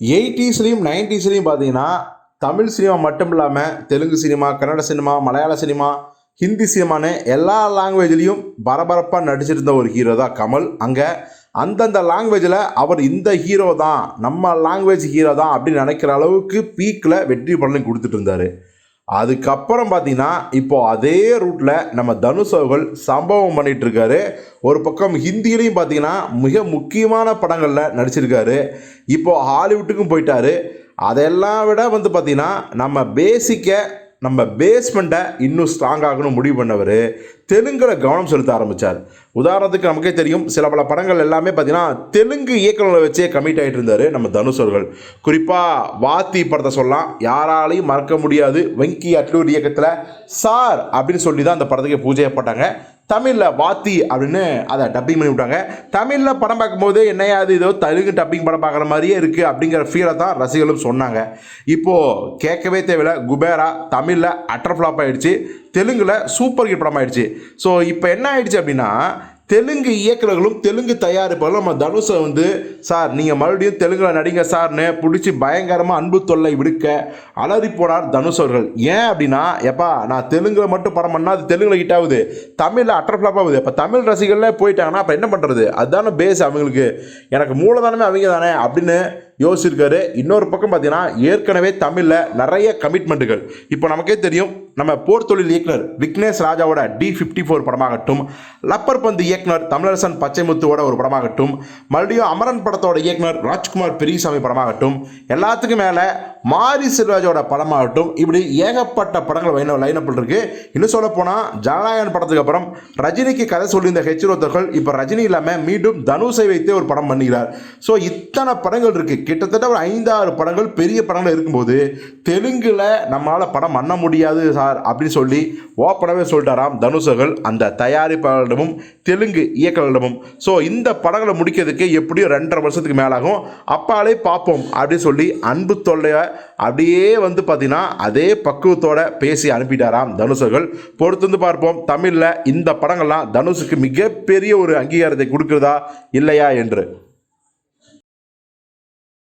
எயிட்டிஸ்லேயும் நைன்டிஸ்லேயும் பார்த்தீங்கன்னா தமிழ் சினிமா மட்டும் இல்லாமல் Telugu cinema Kannada cinema Malayalam cinema Hindi சினிமான்னு எல்லா லாங்குவேஜ்லேயும் பரபரப்பாக நடிச்சிருந்த ஒரு ஹீரோ தான் கமல். அங்கே அந்தந்த லாங்குவேஜில் அவர் இந்த ஹீரோ தான் நம்ம லாங்குவேஜ் ஹீரோ தான் அப்படின்னு நினைக்கிற அளவுக்கு பீக்கில் வெற்றி பலனை கொடுத்துட்டு இருந்தார். அதுக்கப்புறம் பார்த்தீங்கன்னா இப்போ அதே ரூட்டில் நம்ம தனுஷ் அவர்கள் சம்பவம் பண்ணிட்டு இருக்காரு ஒரு பக்கம் ஹிந்திலையும் பார்த்தீங்கன்னா மிக முக்கியமான படங்களில் நடிச்சிருக்காரு. இப்போது ஹாலிவுட்டுக்கும் போயிட்டாரு. அதெல்லாம் விட வந்து பார்த்திங்கன்னா நம்ம பேசிக்கை நம்ம பேஸ்மெண்ட்டை இன்னும் ஸ்ட்ராங் ஆகணும் முடிவு பண்ணவர் தெலுங்கில் கவனம் செலுத்த ஆரம்பித்தார் உதாரணத்துக்கு நமக்கே தெரியும் சில பல படங்கள் எல்லாமே பார்த்தீங்கன்னா தெலுங்கு இயக்குநர்களை வச்சே கமிட் ஆகிட்டு இருந்தார் நம்ம தனுஷ் அவர்கள். குறிப்பாக வாத்தி படத்தை சொல்லலாம். யாராலையும் மறக்க முடியாது. வெங்கி அட்லூர் இயக்கத்தில் சார் அப்படின்னு சொல்லி தான் அந்த படத்துக்கு பூஜையப்பட்டாங்க தமிழில் வாத்தி அப்படின்னு அதை டப்பிங் பண்ணி விட்டாங்க. தமிழில் படம் பார்க்கும்போது என்னையா அது ஏதோ தெலுங்கு டப்பிங் படம் பார்க்குற மாதிரியே இருக்குது அப்படிங்கிற ஃபீலை தான் ரசிகர்களும் சொன்னாங்க. இப்போது கேட்கவே தேவையில்ல. குபேரா தமிழில் அட்டர் ஃப்ளாப் ஆகிடுச்சு தெலுங்கில் சூப்பர் ஹிட் படம் ஆகிடுச்சு ஸோ இப்போ என்ன ஆயிடுச்சு அப்படின்னா தெலுங்கு இயக்குநர்களும் தெலுங்கு தயாரிப்பாளரும் நம்ம தனுஷை வந்து சார் நீங்கள் மறுபடியும் தெலுங்கில் நடிங்க சார்னு பிடிச்சி பயங்கரமாக அன்பு தொல்லை விடுக்க அலறி போனார் தனுஷ் அவர்கள். ஏன் அப்படின்னா எப்பா நான் தெலுங்கில் மட்டும் படம் பண்ணால் அது தெலுங்கில் ஹிட் ஆகுது. தமிழில் அட்டர்ஃப்ளாப் ஆகுது. அப்போ தமிழ் ரசிகர்களே போயிட்டாங்கன்னா அப்போ என்ன பண்ணுறது அதுதானே பேஸ் அவங்களுக்கு. எனக்கு மூலதானமே அவங்க தானே அப்படின்னு யோசிச்சிருக்காரு. இன்னொரு பக்கம் பார்த்தீங்கன்னா ஏற்கனவே தமிழில் நிறைய கமிட்மெண்ட்டுகள் இப்போ நமக்கே தெரியும் நம்ம போர் தொழில் இயக்குனர் விக்னேஷ் ராஜாவோட டி ஃபிஃப்டி ஃபோர் படமாகட்டும் லப்பர் பந்து இயக்குனர் தமிழரசன் பச்சைமுத்துவோட ஒரு படமாகட்டும் மறுபடியும் அமரன் படத்தோட இயக்குனர் ராஜ்குமார் பெரியசாமி படமாகட்டும் எல்லாத்துக்கும் மேலே மாரி செல்வராஜோட படமாகட்டும் இப்படி ஏகப்பட்ட படங்கள் லைன லைனப்பில் இருக்கு. இன்னும் சொல்ல போனால் ஜனநாயகன் படத்துக்கு அப்புறம் ரஜினிக்கு கதை சொல்லியிருந்த ஹெச்ரோத்தர்கள் இப்போ ரஜினி இல்லாமல் மீண்டும் தனுஷை வைத்தே ஒரு படம் பண்ணுகிறார் ஸோ இத்தனை படங்கள் இருக்கு. கிட்டத்தட்ட ஒரு ஐந்தாறு படங்கள் பெரிய படங்கள் இருக்கும்போது தெலுங்கில் நம்மளால் படம் பண்ண முடியாது சார் அப்படின்னு சொல்லி ஓப்பனவே சொல்லிட்டாராம் தனுஷர்கள் அந்த தயாரிப்பாளரிடமும் தெலுங்கு இயக்குநரிடமும். ஸோ இந்த படங்களை முடிக்கிறதுக்கு எப்படியும் ரெண்டரை வருஷத்துக்கு மேலாகும். அப்பாலே பார்ப்போம் அப்படின்னு சொல்லி அன்பு தொல்லையை அப்படியே வந்து பார்த்தீங்கன்னா அதே பக்குவத்தோட பேசி அனுப்பிட்டாராம் தனுஷர்கள். பொறுத்து வந்து பார்ப்போம் தமிழில் இந்த படங்கள்லாம் தனுஷுக்கு மிகப்பெரிய ஒரு அங்கீகாரத்தை கொடுக்குறதா இல்லையா என்று.